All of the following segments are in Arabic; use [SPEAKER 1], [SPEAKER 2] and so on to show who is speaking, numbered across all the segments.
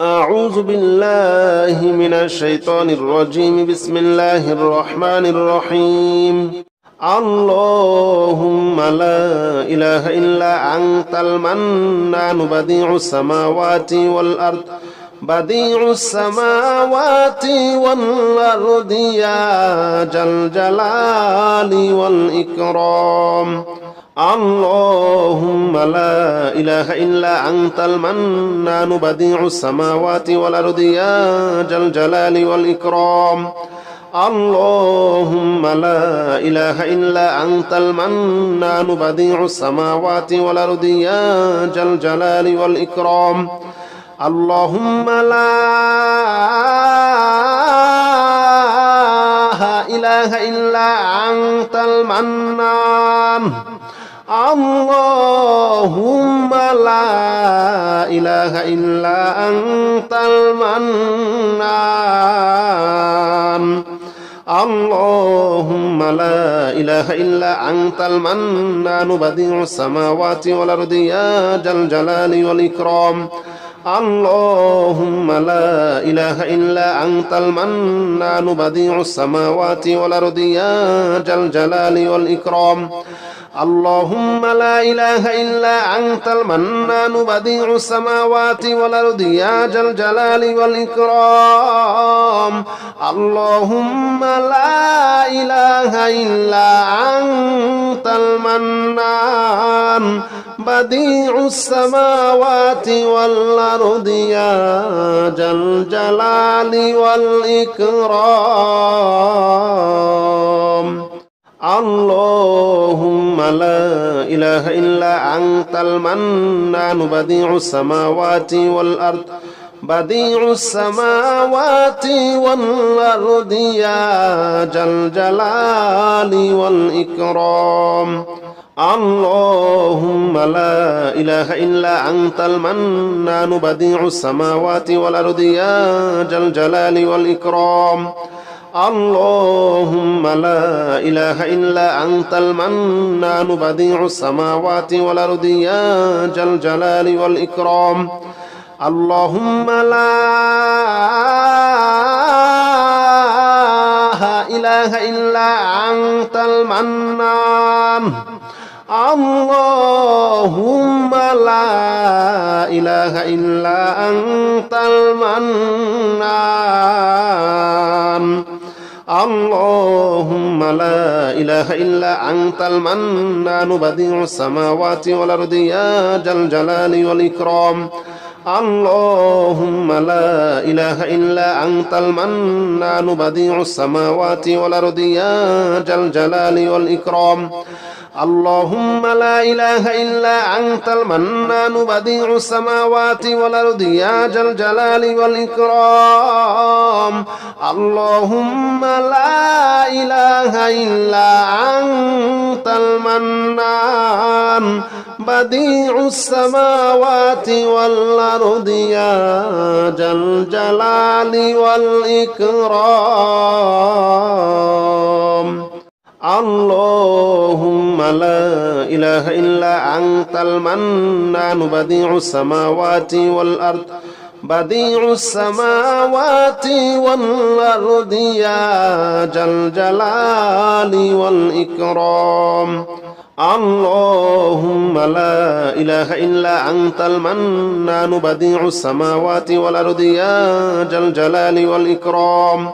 [SPEAKER 1] أعوذ بالله من الشيطان الرجيم بسم الله الرحمن الرحيم اللهم لا إله إلا أنت المنان بديع السماوات والأرض بديع السماوات والأرض يا جل جلال والإكرام اللهم لا إله إلا أنت المنان بديع السماوات والأرض يا ذا الجلال والإكرام اللهم لا إله إلا أنت المنان بديع السماوات والأرض يا ذا الجلال والإكرام اللهم لا إله إلا أنت المنان اللهم لا إله إلا أنت المنان اللهم لا إله إلا أنت المنان بديع السماوات والأرض يا ذا جل الجلال والإكرام اللهم لا إله إلا أنت المنان بديع السماوات والأرض يا ذا الجلال والإكرام اللهم لا إله إلا أنت المنان بديع السماوات والأرض يا ذا الجلال والإكرام اللهم لا إله إلا أنت المنان بديع السماوات والأرض يا جل جلال والإكرام اللهم لا إله إلا أنت المنان بديع السماوات والأرض بديع السماوات والأرض يا جل جلال والإكرام اللهم لا إله إلا أنت المنان بديع السماوات والأرض يا ذا الجلال والإكرام اللهم لا إله إلا أنت المنان بديع السماوات والأرض يا ذا الجلال والإكرام اللهم لا إله إلا أنت المنان اللهم لا إله إلا أنت المنان اللهم لا إله إلا أنت المنان بديع السماوات والأرض يا ذا الجلال والإكرام اللهم لا إله إلا أنت المنان بديع السماوات والأرض يا ذا الجلال والإكرام اللهم لا إله إلا أنت المنان بديع السماوات والأرض يا ذا الجلال والإكرام اللهم لا إله إلا أنت المنان بديع السماوات والأرض يا ذا الجلال والإكرام اللهم لا إله إلا أنت المنان بديع السماوات والأرض بديع السماوات والأرض يا جل جلال والإكرام اللهم لا إله إلا أنت المنان بديع السماوات والأرض يا جل جلال والإكرام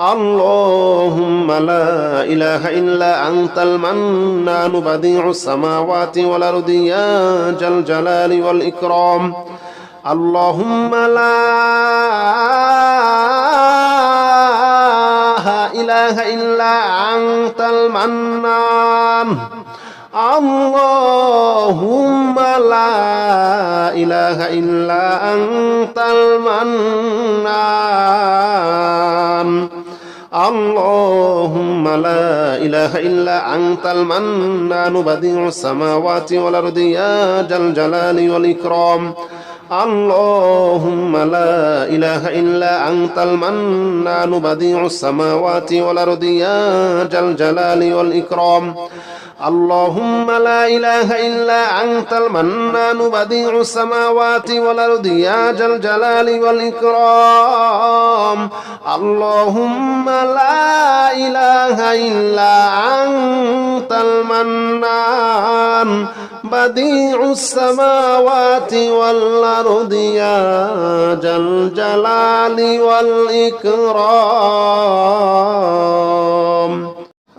[SPEAKER 1] اللهم لا إله إلا أنت المنان بديع السماوات والأرض يا جل الجلال والإكرام اللهم لا إله إلا أنت المنان اللهم لا إله إلا أنت المنان اللهم لا إله إلا أنت المنان بديع السماوات والأرض يا ذا الجلال والإكرام اللهم لا إله إلا أنت المنان بديع السماوات والأرض يا ذا الجلال والإكرام اللهم لا إله إلا أنت المنان بديع السماوات والأرض يا ذا الجلال والإكرام اللهم لا إله إلا أنت المنان بديع السماوات والأرض يا ذا الجلال والإكرام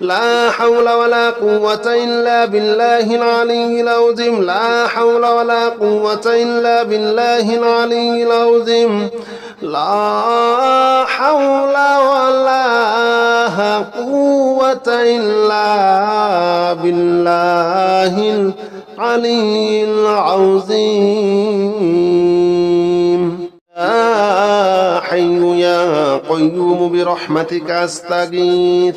[SPEAKER 1] لا حول ولا قوة إلا بالله العلي العظيم لا حول ولا قوة إلا بالله العلي العظيم لا حول ولا قوة إلا بالله العلي العظيم يا حي يا قيوم برحمتك أستغيث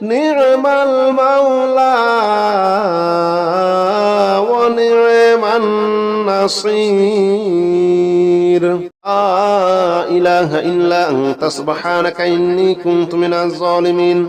[SPEAKER 1] نعم المولى ونعم النصير لا إله إلا أنت سبحانك إني كنت من الظالمين